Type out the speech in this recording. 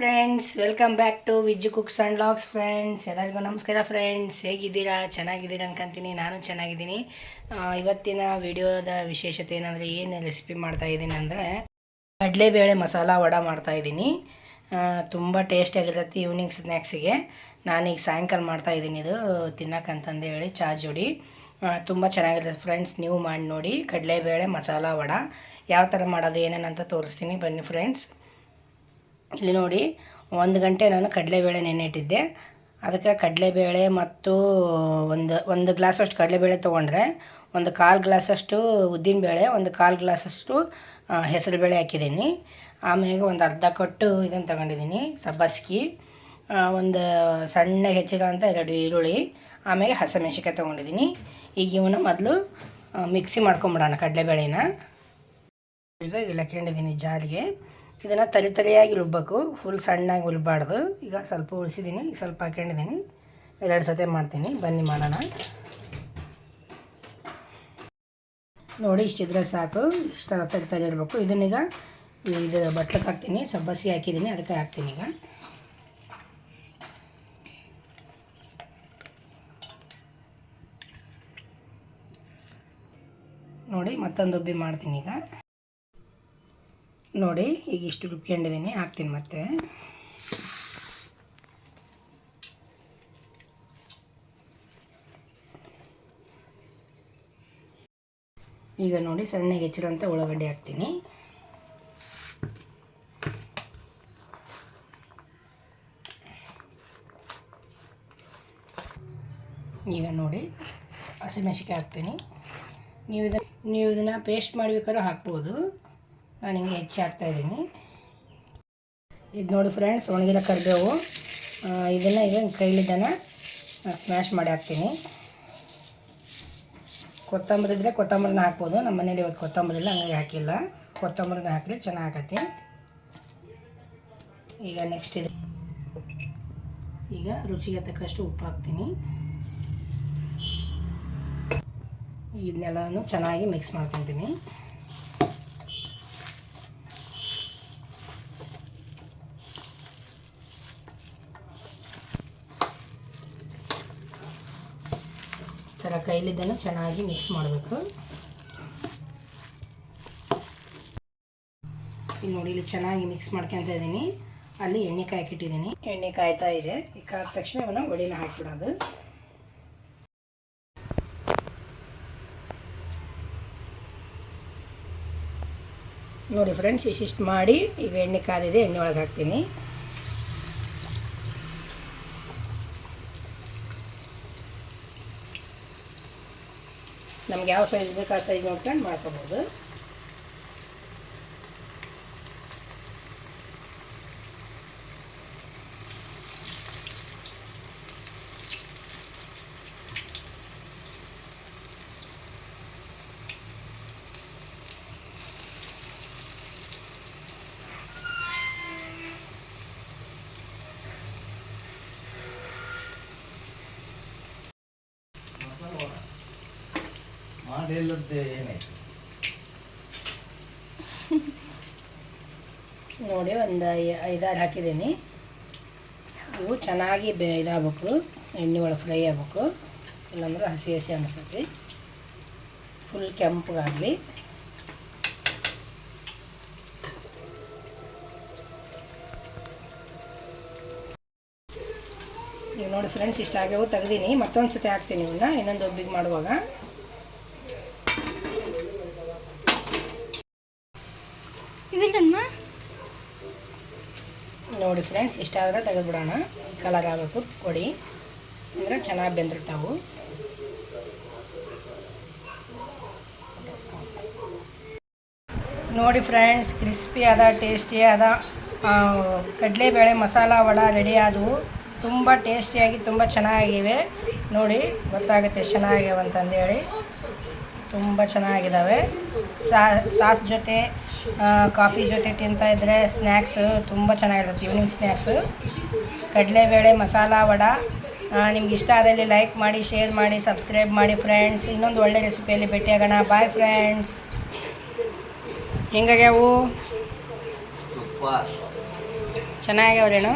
Friends welcome back to Vijju cooks and logs friends ಎಲ್ಲರಿಗೂ ನಮಸ್ಕಾರ friends ಹೇಗಿದ್ದೀರಾ? ಚೆನ್ನಾಗಿದ್ದೀರಾ ಅನ್ಕೊಂತೀನಿ. ನಾನು ಚೆನ್ನಾಗಿದ್ದೀನಿ. ಇವತ್ತಿನ ವಿಡಿಯೋದ ವಿಶೇಷತೆ ಏನಂದರೆ, ಏನು ರೆಸಿಪಿ ಮಾಡ್ತಾ ಇದ್ದೀನಿ ಅಂದರೆ, ಕಡಲೆಬೇಳೆ ಮಸಾಲ ವಡ ಮಾಡ್ತಾ ಇದ್ದೀನಿ. ತುಂಬ ಟೇಸ್ಟಿಯಾಗಿರುತ್ತೆ ಈವ್ನಿಂಗ್ ಸ್ನ್ಯಾಕ್ಸಿಗೆ ನಾನೀಗ ಸಾಯಂಕಾಲ ಮಾಡ್ತಾ ಇದ್ದೀನಿ ಇದು, ತಿನ್ನೋಕ್ಕಂತಂದು ಹೇಳಿ ಚಾ ಜೋಡಿ. ತುಂಬ ಚೆನ್ನಾಗಿರುತ್ತೆ ಫ್ರೆಂಡ್ಸ್ ನೀವು ಮಾಡಿ ನೋಡಿ ಕಡಲೆಬೇಳೆ ಮಸಾಲ ವಡ. ಯಾವ ಥರ ಮಾಡೋದು ಏನೇನಂತ ತೋರಿಸ್ತೀನಿ. ಬನ್ನಿ ಫ್ರೆಂಡ್ಸ್ ಇಲ್ಲಿ ನೋಡಿ, ಒಂದು ಗಂಟೆ ನಾನು ಕಡಲೆಬೇಳೆ ನೆನೆಯಿಟ್ಟಿದ್ದೆ ಅದಕ್ಕೆ ಕಡಲೆಬೇಳೆ ಮತ್ತು ಒಂದು ಒಂದು ಗ್ಲಾಸಷ್ಟು ಕಡಲೆಬೇಳೆ ತೊಗೊಂಡ್ರೆ, ಒಂದು ಕಾಲು ಗ್ಲಾಸಷ್ಟು ಉದ್ದಿನಬೇಳೆ, ಒಂದು ಕಾಲು ಗ್ಲಾಸಷ್ಟು ಹೆಸರುಬೇಳೆ ಹಾಕಿದ್ದೀನಿ. ಆಮೇಲೆ ಒಂದು ಅರ್ಧ ಕಟ್ಟು ಇದನ್ನು ತಗೊಂಡಿದ್ದೀನಿ, ಸಬ್ಬಸ್ಗಿ ಒಂದು ಸಣ್ಣ ಹೆಚ್ಚಿರೋಂಥ ಎರಡು ಈರುಳ್ಳಿ ಆಮೇಲೆ ಹಸಿಮೆಣ್ಸಿಕಾಯಿ ತೊಗೊಂಡಿದ್ದೀನಿ. ಈಗ ಇವನು ಮೊದಲು ಮಿಕ್ಸಿ ಮಾಡ್ಕೊಂಬಿಡೋಣ ಕಡಲೆಬೇಳೆನ. ಈಗ ಇಲ್ಲಿ ಹಾಕೊಂಡಿದ್ದೀನಿ ಜಾರಿಗೆ ಇದನ್ನು ತಲೆ ತಲೆಯಾಗಿ ರುಬ್ಬಬೇಕು ಫುಲ್ ಸಣ್ಣಾಗಿ ಉಲ್ಬಾರ್ದು ಈಗ ಸ್ವಲ್ಪ ಉಳಿಸಿದ್ದೀನಿ ಈಗ ಸ್ವಲ್ಪ ಹಾಕೊಂಡಿದ್ದೀನಿ ಎರಡು ಸತೆ ಮಾಡ್ತೀನಿ. ಬನ್ನಿ ಮಾಡೋಣ. ನೋಡಿ, ಇಷ್ಟಿದ್ರೆ ಸಾಕು. ಇಷ್ಟ ತಲೆ ತಲೆ ಇರಬೇಕು. ಇದನ್ನೀಗ ಇದು ಬಟ್ಲಕ್ಕೆ ಹಾಕ್ತೀನಿ. ಸಬ್ಬಸಿ ಹಾಕಿದ್ದೀನಿ ಅದಕ್ಕೆ ಹಾಕ್ತೀನಿ ಈಗ. ನೋಡಿ, ಮತ್ತೊಂದು ಉಬ್ಬಿ ಮಾಡ್ತೀನಿ ಈಗ. ನೋಡಿ, ಈಗ ಇಷ್ಟು ರುಬ್ಕೊಂಡಿದ್ದೀನಿ, ಹಾಕ್ತೀನಿ ಮತ್ತೆ. ಈಗ ನೋಡಿ, ಸಣ್ಣಗೆ ಹೆಚ್ಚಿರೋಂಥ ಉಳ್ಳಾಗಡ್ಡೆ ಹಾಕ್ತೀನಿ. ಈಗ ನೋಡಿ ಹಸಿಮೆಣಸಿಕಾಯಿ ಹಾಕ್ತೀನಿ. ನೀವು ಇದನ್ನು ನೀವು ಇದನ್ನು ಪೇಸ್ಟ್ ಮಾಡಬೇಕಾದ್ರೂ ಹಾಕ್ಬೋದು. ನಾನು ಹಿಂಗೆ ಹೆಚ್ಚಾಗ್ತಾ ಇದ್ದೀನಿ. ಇದು ನೋಡಿ ಫ್ರೆಂಡ್ಸ್ ಒಣಗಿದ ಕರಿಬೇವು. ಇದನ್ನು ಈಗ ಕೈಲಿದ್ದನ್ನು ಸ್ಮ್ಯಾಶ್ ಮಾಡಿ ಹಾಕ್ತೀನಿ. ಕೊತ್ತಂಬರಿ ಇದ್ದರೆ ಕೊತ್ತಂಬರಿನ ಹಾಕ್ಬೋದು. ನಮ್ಮ ಮನೇಲಿ ಇವತ್ತು ಕೊತ್ತಂಬರಿ ಇಲ್ಲ, ಹಂಗಾಗಿ ಹಾಕಿಲ್ಲ. ಕೊತ್ತಂಬರಿನ ಹಾಕಿದ್ರೆ ಚೆನ್ನಾಗಿ ಆಗತ್ತೆ ಈಗ ನೆಕ್ಸ್ಟ್ ಇದು. ಈಗ ರುಚಿಗೆ ತಕ್ಕಷ್ಟು ಉಪ್ಪು ಹಾಕ್ತೀನಿ. ಇದನ್ನೆಲ್ಲನೂ ಚೆನ್ನಾಗಿ ಮಿಕ್ಸ್ ಮಾಡ್ಕೊತೀನಿ. ಥರ ಕೈಲಿದ್ದನ್ನು ಚೆನ್ನಾಗಿ ಮಿಕ್ಸ್ ಮಾಡಬೇಕು. ಇಲ್ಲಿ ನೋಡಿ, ಇಲ್ಲಿ ಚೆನ್ನಾಗಿ ಮಿಕ್ಸ್ ಮಾಡ್ಕೊಂತ ಇದ್ದೀನಿ. ಅಲ್ಲಿ ಎಣ್ಣೆ ಕಾಯ್ಕಿಟ್ಟಿದ್ದೀನಿ. ಎಣ್ಣೆ ಕಾಯ್ತಾ ಇದೆ. ಈ ಕಾದ ತಕ್ಷಣ ಅವನ್ನ ಒಡಿನ ಹಾಕಿಬಿಡೋದು. ನೋಡಿ ಫ್ರೆಂಡ್ಸ್ ಇಷ್ಟಿಷ್ಟು ಮಾಡಿ ಈಗ ಎಣ್ಣೆ ಕಾದಿದೆ ಎಣ್ಣೆ ಒಳಗೆ ಹಾಕ್ತೀನಿ. ನಮ್ಗೆ ಯಾವ ಸೈಜ್ ಬೇಕು ಆ ಸೈಜ್ ನೋಡ್ಕೊಂಡು ಮಾಡ್ಕೋಬೋದು. ಏನಾಯ್ತು? ನೋಡಿ, ಒಂದು ಐದಾರು ಹಾಕಿದ್ದೀನಿ. ಇವು ಚೆನ್ನಾಗಿ ಬೇ, ಇದಾಗಬೇಕು. ಎಣ್ಣೆ ಒಳಗೆ ಫ್ರೈ ಆಗಬೇಕು. ಇಲ್ಲಾಂದ್ರೆ ಹಸಿ ಹಸಿ ಅನಿಸ್ತೈತಿ. ಫುಲ್ ಕೆಂಪಗಾಗಲಿ. ಈಗ ನೋಡಿ ಫ್ರೆಂಡ್ಸ್ ಇಷ್ಟ ಆಗ್ಯಾವು ತೆಗ್ದೀನಿ. ಮತ್ತೊಂದು ಸತಿ ಹಾಕ್ತೀನಿ ಇವನ್ನ ಇನ್ನೊಂದು ಒಬ್ಬಿಗೆ ಮಾಡುವಾಗ. ನೋಡಿ ಫ್ರೆಂಡ್ಸ್ ಇಷ್ಟ ಆದರೆ ತೆಗೆದುಬಿಡೋಣ. ಕಲರ್ ಆಗಬೇಕು, ಕೊಡಿ. ಅಂದರೆ ಚೆನ್ನಾಗಿ ಬೆಂದಿರ್ತಾವು. ನೋಡಿ ಫ್ರೆಂಡ್ಸ್ ಕ್ರಿಸ್ಪಿ ಅದ ಟೇಸ್ಟಿ ಅದ ಕಡಲೆ ಕಡಲೆಬೇಳೆ ಮಸಾಲ ವಡ ರೆಡಿ ಆದವು. ತುಂಬ ಟೇಸ್ಟಿಯಾಗಿ ತುಂಬ ಚೆನ್ನಾಗಿವೆ. ನೋಡಿ, ಗೊತ್ತಾಗುತ್ತೆ ಚೆನ್ನಾಗಿವೆ ಅಂತಂದೇಳಿ ತುಂಬ ಚೆನ್ನಾಗಿದ್ದಾವೆ ಸಾಸ್ ಜೊತೆ ಕಾಫಿ ಜೊತೆ ತಿಂತಾ ಇದ್ರೆ ಸ್ನ್ಯಾಕ್ಸ್ ತುಂಬ ಚೆನ್ನಾಗಿರುತ್ತೆ ಈವ್ನಿಂಗ್ ಸ್ನ್ಯಾಕ್ಸು. ಕಡಲೆಬೇಳೆ ಮಸಾಲ ವಡ ನಿಮ್ಗೆ ಇಷ್ಟ ಆದಲ್ಲಿ ಲೈಕ್ ಮಾಡಿ ಶೇರ್ ಮಾಡಿ ಸಬ್ಸ್ಕ್ರೈಬ್ ಮಾಡಿ ಫ್ರೆಂಡ್ಸ್ ಇನ್ನೊಂದು ಒಳ್ಳೆ ರೆಸಿಪಿಯಲ್ಲಿ ಭೇಟಿಯಾಗೋಣ. ಬಾಯ್ ಫ್ರೆಂಡ್ಸ್ ಹೆಂಗಾಗ್ಯಾವು? ಚೆನ್ನಾಗ್ಯಾವ್ರೇನು?